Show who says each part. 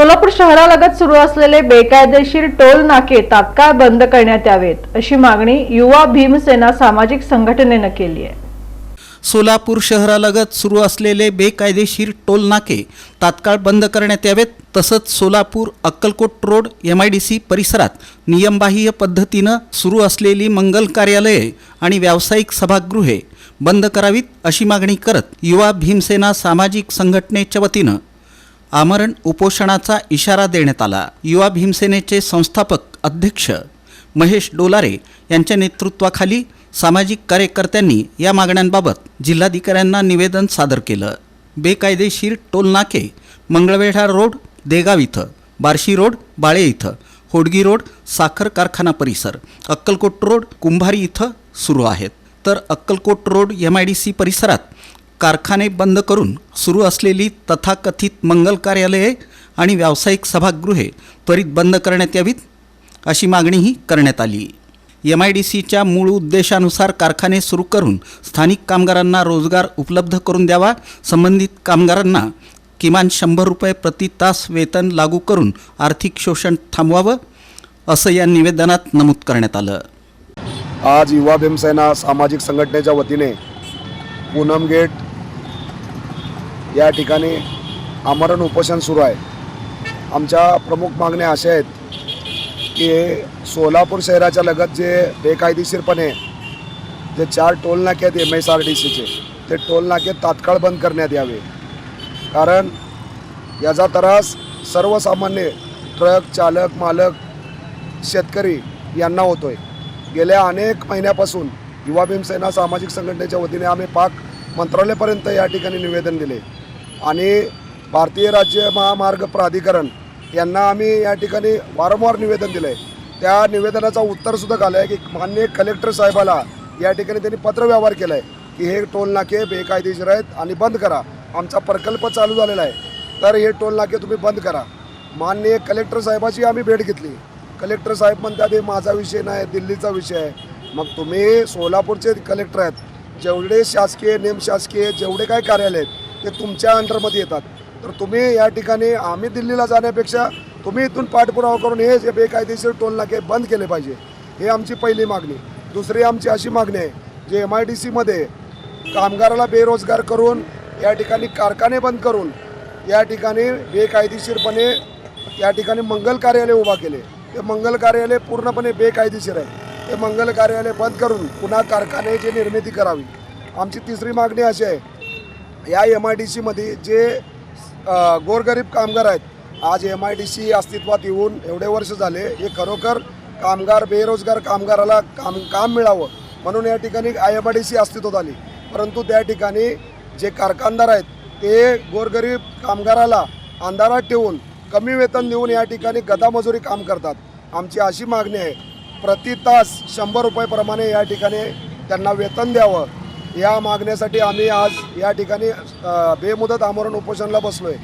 Speaker 1: सोलापूर शहरालगत सुरू असलेले बेकायदेशीर टोल नाके तात्काळ बंद करण्यात यावेत अशी मागणी युवा भीमसेना सामाजिक संघटनेनं केली आहे.
Speaker 2: सोलापूर शहरालगत सुरू असलेले बेकायदेशीर टोल नाके तात्काळ बंद करण्यात यावेत तसंच Solapur Akkalkot road M I D C परिसरात नियमबाह्य पद्धतीनं सुरू असलेली मंगल कार्यालये आणि व्यावसायिक सभागृहे बंद करावीत अशी मागणी करत युवा भीमसेना सामाजिक संघटनेच्या वतीनं आमरण उपोषणाचा इशारा देण्यात आला. युवा भीमसेनेचे संस्थापक अध्यक्ष महेश डोलारे यांच्या नेतृत्वाखाली सामाजिक कार्यकर्त्यांनी या मागण्यांबाबत जिल्हाधिकाऱ्यांना निवेदन सादर केलं. बेकायदेशीर टोलनाके मंगळवेढा रोड देगाव इथं बार्शी रोड बाळे इथं होडगी रोड साखर कारखाना परिसर अक्कलकोट रोड कुंभारी इथं सुरू आहेत. तर Akkalkot road M I D C परिसरात कारखाने बंद करून सुरू असलेली तथाकथित मंगल कार्यालये आणि व्यावसायिक सभागृहे त्वरित बंद करण्यात यावीत अशी मागणीही करण्यात आली. एम आय डी सीच्या मूळ उद्देशानुसार कारखाने सुरू करून स्थानिक कामगारांना रोजगार उपलब्ध करून द्यावा संबंधित कामगारांना किमान शंभर रुपये प्रति तास वेतन लागू करून आर्थिक शोषण थांबवावं असं या निवेदनात नमूद करण्यात आलं.
Speaker 3: आज युवा भीमसेना सामाजिक संघटनेच्या वतीने पूनम गेट या ठिकाणी आमरण उपोषण सुरू आहे. आमच्या प्रमुख मागण्या अशा आहेत की सोलापूर शहराच्या लगत जे बेकायदेशीरपणे जे चार टोल नाके आहेत एम एस आर डी सीचे ते टोल नाके तात्काळ बंद करण्यात यावे. कारण याचा त्रास सर्वसामान्य ट्रक चालक मालक शेतकरी यांना होतो आहे गेल्या अनेक महिन्यापासून युवा भीमसेना सामाजिक संघटनेच्या वतीने आम्ही पाक मंत्रालयापर्यंत या ठिकाणी निवेदन दिले. आणि भारतीय राज्य महामार्ग प्राधिकरण यांना आम्ही या ठिकाणी वारंवार निवेदन दिलं आहे त्या निवेदनाचा उत्तरसुद्धा आलं आहे की मान्य कलेक्टर साहेबाला या ठिकाणी त्यांनी पत्रव्यवहार केला आहे की हे टोल नाके बेकायदेशीर आहेत आणि बंद करा. आमचा प्रकल्प चालू झालेला आहे. तर हे टोल नाके तुम्ही बंद करा. माननीय कलेक्टर साहेबाची आम्ही भेट घेतली. कलेक्टर साहेब म्हणतात हे माझा विषय नाही दिल्लीचा विषय आहे. मग तुम्ही सोलापूरचे कलेक्टर आहेत. जेवढे शासकीय निमशासकीय जेवढे काय कार्यालय आहेत ते तुमच्या अंडरमध्ये येतात. तर तुम्ही या ठिकाणी आम्ही दिल्लीला जाण्यापेक्षा तुम्ही इथून पाठपुरावा करून हे जे बेकायदेशीर टोल नाके बंद केले पाहिजे हे आमची पहिली मागणी. दुसरी आमची अशी मागणी आहे जे एम आय डी सीमध्ये कामगाराला बेरोजगार करून या ठिकाणी कारखाने बंद करून या ठिकाणी बेकायदेशीरपणे या ठिकाणी मंगल कार्यालय उभा केले. ते मंगल कार्यालय पूर्णपणे बेकायदेशीर आहे. ते मंगल कार्यालय बंद करून पुन्हा कारखान्याची निर्मिती करावी. आमची तिसरी मागणी अशी आहे या एम आय डी सीमध्ये जे गोरगरीब कामगार आहेत आज एम आय डी सी अस्तित्वात येऊन एवढे वर्ष झाले हे खरोखर कामगार बेरोजगार कामगाराला काम काम मिळावं म्हणून या ठिकाणी I M I D C अस्तित्वात आली. परंतु त्या ठिकाणी जे कारखानदार आहेत ते गोरगरीब कामगाराला अंधारात ठेवून कमी वेतन देऊन या ठिकाणी गदामजुरी काम करतात. आमची अशी मागणी आहे प्रति तास शंभर रुपयेप्रमाणे या ठिकाणी त्यांना वेतन द्यावं. या मागण्यासाठी आम्ही आज या ठिकाणी बेमुदत आमरण उपोषणाला बसलो आहे